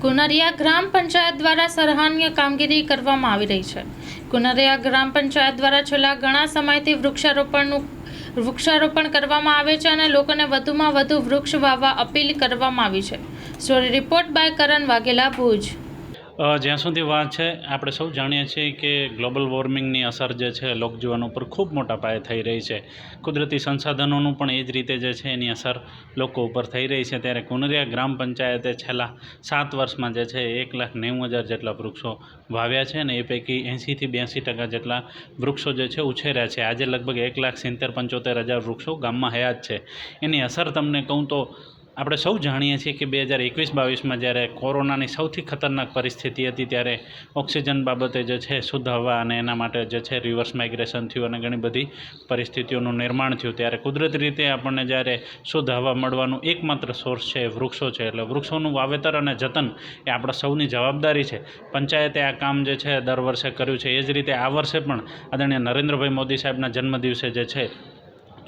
કુનરિયા ગ્રામ પંચાયત દ્વારા સરાહનીય કામગીરી કરવામાં આવી રહી છે. કુનરિયા ગ્રામ પંચાયત દ્વારા છેલ્લા ઘણા સમયથી વૃક્ષારોપણનું, વૃક્ષારોપણ કરવામાં આવે છે અને લોકોને વધુમાં વધુ વૃક્ષ વાવવા અપીલ કરવામાં આવી છે. Story report by Karan Vaghela Bhuj. જ્યાં સુધી વાત છે, આપણે સૌ જાણીએ છીએ કે ગ્લોબલ વોર્મિંગની અસર જે છે, લોકજીવન ઉપર ખૂબ મોટા પાયે થઈ રહી છે. કુદરતી સંસાધનોનું પણ એ જ રીતે જે છે, એની અસર લોકો ઉપર થઈ રહી છે. ત્યારે કુનરિયા ગ્રામ પંચાયતે છેલ્લા સાત વર્ષમાં જે છે, એક લાખ નેવું હજાર જેટલા વૃક્ષો વાવ્યા છે અને એ પૈકી એંશીથી બ્યાસી ટકા જેટલા વૃક્ષો જે છે, ઉછેર્યા છે. આજે લગભગ એક લાખ સિત્તેર પંચોતેર હજાર વૃક્ષો ગામમાં હયાત છે. એની અસર તમને કહું તો આપણે સૌ જાણીએ છીએ કે બે હજાર એકવીસ બાવીસમાં જ્યારે કોરોનાની સૌથી ખતરનાક પરિસ્થિતિ હતી ત્યારે ઓક્સિજન બાબતે જે છે શુદ્ધ હવા અને એના માટે જે છે રિવર્સ માઇગ્રેશન થયું અને ઘણી બધી પરિસ્થિતિઓનું નિર્માણ થયું. ત્યારે કુદરતી રીતે આપણને જ્યારે શુદ્ધ હવા મળવાનું એકમાત્ર સોર્સ છે વૃક્ષો છે. એટલે વૃક્ષોનું વાવેતર અને જતન એ આપણા સૌની જવાબદારી છે. પંચાયતે આ કામ જે છે દર વર્ષે કર્યું છે. એ જ રીતે આ વર્ષે પણ આદરણીય નરેન્દ્રભાઈ મોદી સાહેબના જન્મદિવસે જે છે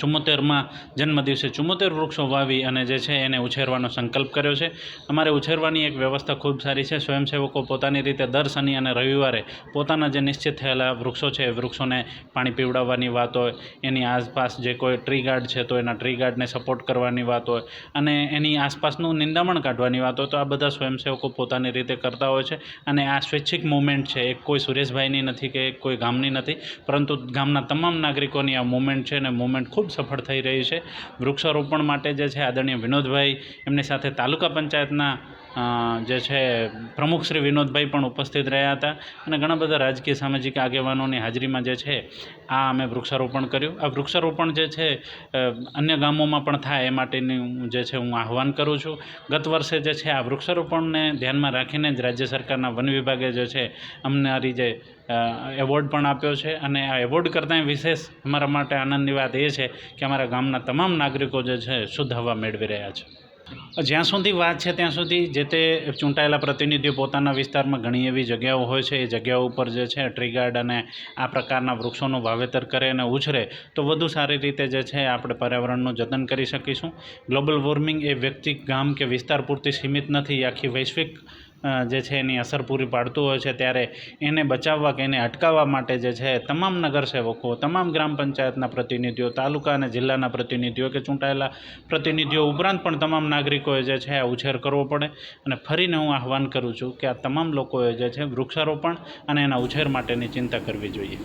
ચુમ્મોતેરમાં જન્મદિવસે ચુમ્મોતેર વૃક્ષો વાવી અને જે છે એને ઉછેરવાનો સંકલ્પ કર્યો છે. અમારે ઉછેરવાની એક વ્યવસ્થા ખૂબ સારી છે. સ્વયંસેવકો પોતાની રીતે દર શનિ અને રવિવારે પોતાના જે નિશ્ચિત થયેલા વૃક્ષો છે, એ વૃક્ષોને પાણી પીવડાવવાની વાત હોય, એની આસપાસ જે કોઈ ટ્રી ગાર્ડ છે તો એના ટ્રી ગાર્ડને સપોર્ટ કરવાની વાત હોય અને એની આસપાસનું નિંદામણ કાઢવાની વાત હોય તો આ બધા સ્વયંસેવકો પોતાની રીતે કરતા હોય છે અને આ સ્વૈચ્છિક મુવમેન્ટ છે. એ કોઈ સુરેશભાઈની નથી કે કોઈ ગામની નથી, પરંતુ ગામના તમામ નાગરિકોની આ મુવમેન્ટ છે અને મુવમેન્ટ ખૂબ સફળ થઈ રહી છે. વૃક્ષારોપણ માટે જે છે આદરણીય વિનોદભાઈ એમની સાથે તાલુકા પંચાયતના જે છે, પ્રમુખ શ્રી વિનોદભાઈ પણ ઉપસ્થિત રહ્યા હતા અને ઘણા બધા રાજકીય સામાજિક આગેવાનોની હાજરીમાં જે છે, આ અમે વૃક્ષારોપણ કર્યું. આ વૃક્ષારોપણ જે છે અન્ય ગામોમાં પણ થાય એ માટેની જે છે, હું આહવાન કરું છું. ગત વર્ષે જે છે, આ વૃક્ષારોપણને ધ્યાનમાં રાખીને જ રાજ્ય સરકારના વન વિભાગે જે છે, અમને આરી જે એવોર્ડ પણ આપ્યો છે. અને આ એવોર્ડ કરતાં વિશેષ અમારા માટે આનંદની વાત એ છે કે અમારા ગામના તમામ નાગરિકો જે છે, શુદ્ધ હવા મેળવી રહ્યા છે. જ્યાં સુધી વાત છે ત્યાં સુધી જે તે ચૂંટાયેલા પ્રતિનિધિઓ પોતાના વિસ્તારમાં ઘણી એવી જગ્યાઓ હોય છે, એ જગ્યાઓ ઉપર જે છે ટ્રી ગાર્ડ અને આ પ્રકારના વૃક્ષોનું વાવેતર કરે અને ઉછરે, તો વધુ સારી રીતે જે છે આપણે પર્યાવરણનું જતન કરી શકીશું. ગ્લોબલ વોર્મિંગ એ વ્યક્તિ, ગામ કે વિસ્તાર પૂરતી સીમિત નથી. આખી વૈશ્વિક જે છે એની અસર પૂરી પાડતું હોય છે, ત્યારે એને બચાવવા કે એને અટકાવવા માટે જે છે, તમામ નગરસેવકો, તમામ ગ્રામ પંચાયતના પ્રતિનિધિઓ, તાલુકા અને જિલ્લાના પ્રતિનિધિઓ કે ચૂંટાયેલા પ્રતિનિધિઓ ઉપરાંત પણ તમામ નાગરિકોએ જે છે, આ ઉછેર કરવો પડે. અને ફરીને હું આહવાન કરું છું કે આ તમામ લોકોએ જે છે, વૃક્ષારોપણ અને એના ઉછેર માટેની ચિંતા કરવી જોઈએ.